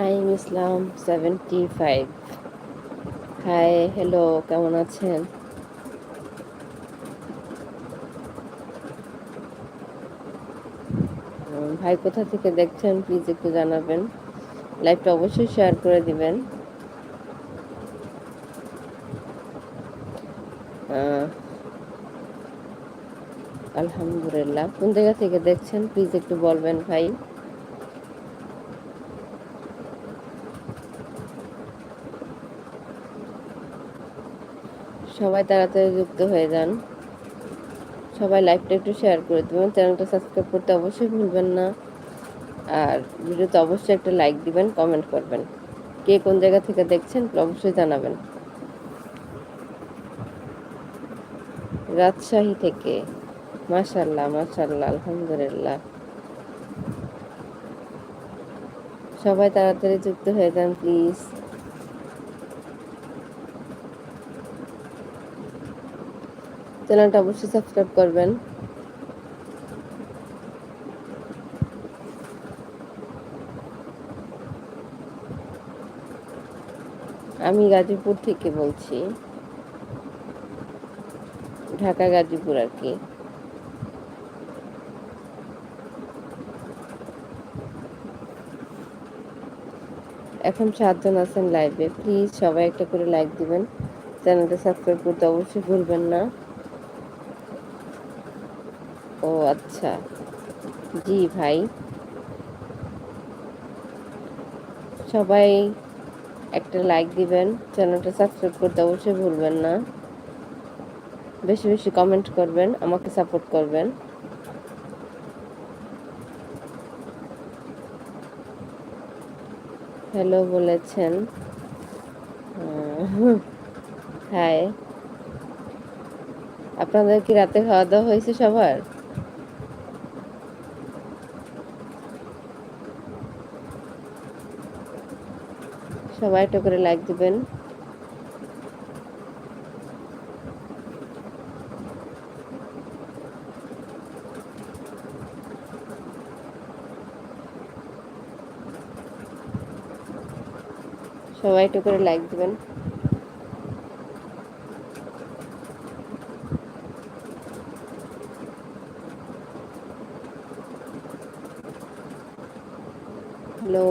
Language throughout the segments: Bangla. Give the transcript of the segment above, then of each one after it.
Naim Islam seventy five hi hello কেমন আছেন? ভাই, কোথা থেকে দেখছেন? প্লিজ একটু জানাবেন। লাইভটা অবশ্যই শেয়ার করে দিবেন। আলহামদুলিল্লাহ। কোন জায়গা থেকে দেখছেন? প্লিজ একটু বলবেন, ভাই। সবাই তাড়াতাড়ি যুক্ত হয়ে যান। সবাই লাইভটা একটু শেয়ার করে দেবেন। চ্যানেলটা সাবস্ক্রাইব করতে অবশ্যই ভুলবেন না। আর ভিডিওতে অবশ্যই একটা লাইক দিবেন কমেন্ট করবেন। কে কোন জায়গা থেকে দেখছেন অবশ্যই জানাবেন। রাজশাহী থেকে। মাশাল্লাহ মাশাল্লাহ আলহামদুলিল্লাহ। সবাই তাড়াতাড়ি যুক্ত হয়ে যান প্লিজ চ্যানেলটা অবশ্যই সাবস্ক্রাইব করবেন। আমি গাজীপুর থেকে বলছি। ঢাকা, গাজীপুর আর কি। এখন সাতজন আছেন লাইভে প্লিজ সবাই একটা করে লাইক দিবেন। চ্যানেলটা সাবস্ক্রাইব করতে অবশ্যই ভুলবেন না। ও আচ্ছা। জি, ভাই। সবাই একটা লাইক দিবেন, চ্যানেলটা সাবস্ক্রাইব করতে অবশ্যই ভুলবেন না। বেশি বেশি কমেন্ট করবেন, আমাকে সাপোর্ট করবেন। হ্যালো বলেছেন। হাই আপনাদের কি রাতে খাওয়া দাওয়া হয়েছে সবার? সবাই একটা করে লাইক দিবেন। সবাই একটু করে লাইক দিবেন। হ্যালো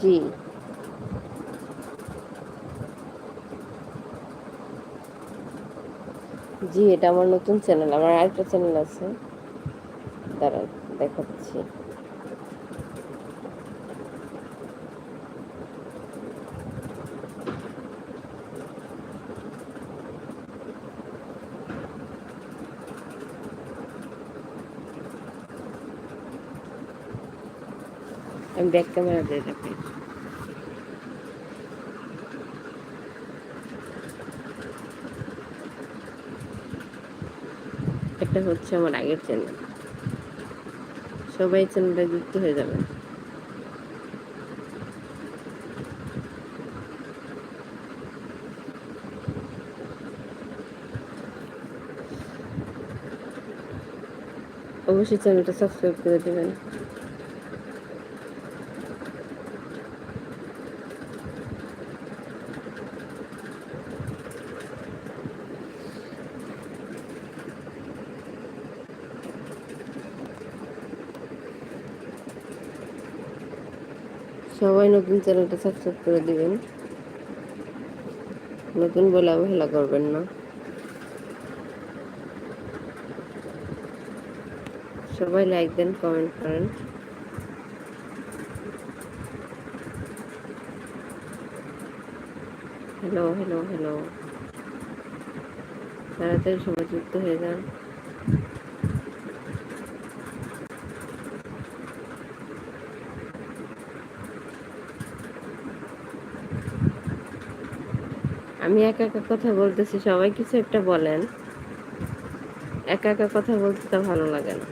জি। জি এটা আমার নতুন চ্যানেল আমার আরেকটা চ্যানেল আছে। দাঁড়ান দেখাচ্ছি। আমি ব্যাক ক্যামেরা দিয়ে রাখি এটা হচ্ছে আমার আগের চ্যানেল সবাই চ্যানেলটা যুক্ত হয়ে যাবেন অবশ্যই চ্যানেলটা সাবস্ক্রাইব করে দেবেন। সবাই নতুন চ্যানেলটা সাবস্ক্রাইব করে দিবেন। নতুন বলে অবহেলা করবেন না। সবাই লাইক দেন কমেন্ট করেন। হ্যালো হ্যালো হ্যালো তাড়াতাড়ি সবাই যুক্ত হয়ে যান। আমি একা একা কথা বলতেছি, সবাই কিছু একটা বলেন। একা একা কথা বলতে তা ভালো লাগে না।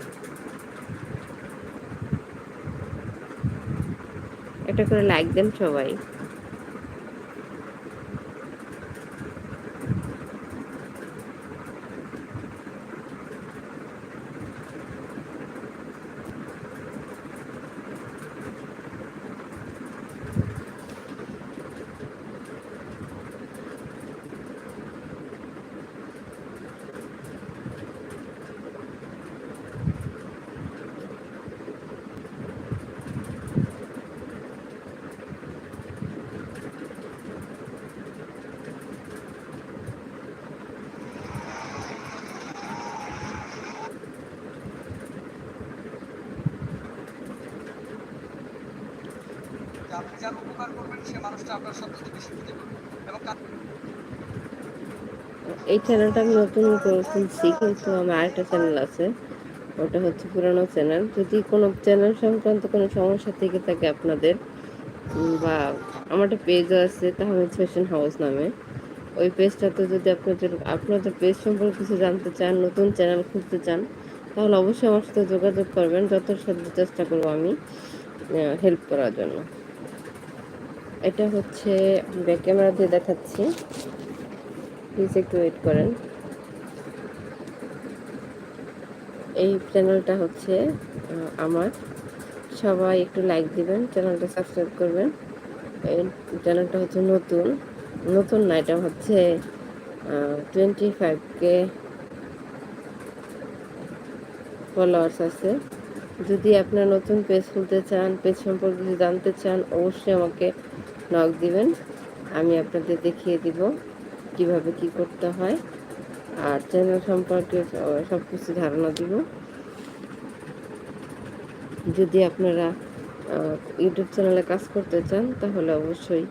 একটা করে লাইক দেন সবাই। আপনি যার উপকার করবেন, সে মানুষটা আপনার সবচেয়ে বেশি ক্ষতি করবে এবং এই চ্যানেলটা আমি নতুন খুলছি, কিন্তু আমার আরেকটা চ্যানেল আছে। ওটা হচ্ছে পুরানো চ্যানেল যদি কোনো চ্যানেল সংক্রান্ত কোনো সমস্যা থেকে থাকে আপনাদের বা আমার একটা পেজও আছে তাহমিদ ফ্যাশন হাউস নামে। ওই পেজটাতে যদি আপনাদের আপনাদের পেজ সম্পর্কে কিছু জানতে চান, নতুন চ্যানেল খুঁজতে চান, তাহলে অবশ্যই আমার সাথে যোগাযোগ করবেন। যত সাধ্য চেষ্টা করব আমি হেল্প করার জন্য। এটা হচ্ছে ব্যাক ক্যামেরা দিয়ে দেখাচ্ছি। প্লিজ একটু ওয়েট করেন। এই চ্যানেলটা হচ্ছে আমার। সবাই একটু লাইক দিবেন চ্যানেলটা সাবস্ক্রাইব করবেন। এই চ্যানেলটা হচ্ছে নতুন। নতুন না, এটা হচ্ছে টোয়েন্টি ফাইভ কে ফলোয়ার্স আছে। যদি আপনার নতুন পেজ খুলতে চান পেজ সম্পর্কে জানতে চান, অবশ্যই আমাকে নক দিবেন। আমি আপনাদের দেখিয়ে দিব কীভাবে কি করতে হয়। আর চ্যানেল সম্পর্কে সব কিছু ধারণা দিব। যদি আপনারা ইউটিউব চ্যানেলে কাজ করতে চান, তাহলে অবশ্যই।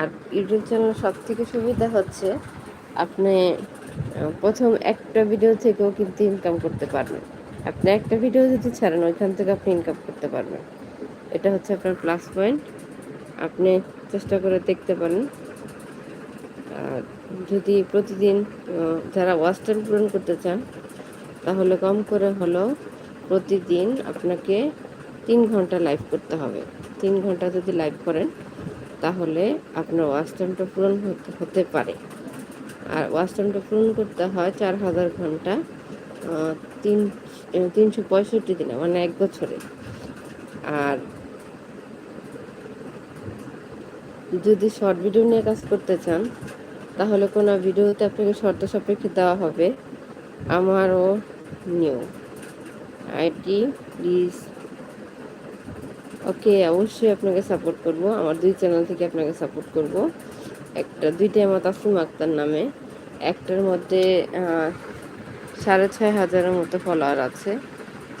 আর ইউটিউব চ্যানেল সব থেকে সুবিধা হচ্ছে, আপনি প্রথম একটা ভিডিও থেকেও কিন্তু ইনকাম করতে পারবেন। আপনি একটা ভিডিও যদি ছাড়েন, ওইখান থেকে আপনি ইনকাম করতে পারবেন। এটা হচ্ছে আপনার প্লাস পয়েন্ট আপনি চেষ্টা করে দেখতে পারেন। আর যদি প্রতিদিন যারা ওয়াচ টাইম পূরণ করতে চান, তাহলে কম করে হলেও প্রতিদিন আপনাকে তিন ঘণ্টা লাইভ করতে হবে। তিন ঘণ্টা যদি লাইভ করেন, তাহলে আপনার ওয়াচ পূরণ হতে পারে। আর ওয়াচ পূরণ করতে হয় চার হাজার ঘণ্টা তিন, তিনশো পঁয়ষট্টি দিনে মানে এক বছরে। আর যদি শর্ট ভিডিও নিয়ে কাজ করতে চান, তাহলে কোনো ভিডিওতে আপনাকে শর্ত সাপেক্ষে দেওয়া হবে, আমারও নিউ আইটি প্লিজ ওকে অবশ্যই আপনাকে সাপোর্ট করব, আমার দুই চ্যানেল থেকে আপনাকে সাপোর্ট করব। একটা, দুইটা আমার তাসিম আক্তার নামে, একটার মধ্যে সাড়ে ছয় হাজারের মতো ফলোয়ার আছে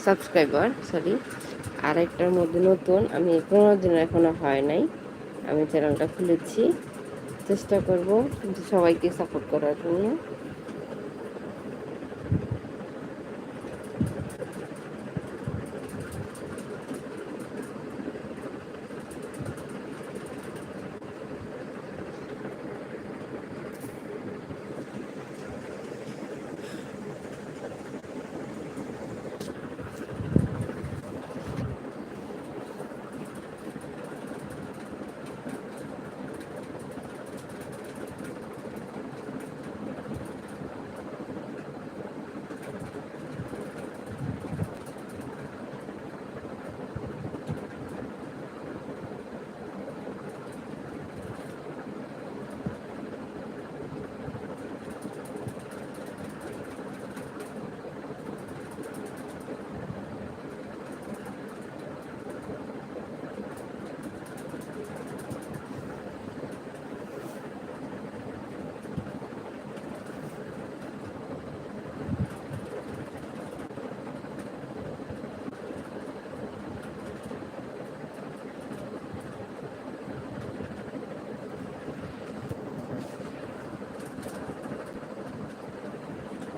সাবস্ক্রাইবার সরি আর একটার মধ্যে নতুন, আমি পনেরো দিন এখনও হয় নাই। আমি চ্যানেলটা খুলেছি। চেষ্টা করব কিন্তু সবাইকে সাপোর্ট করার জন্য।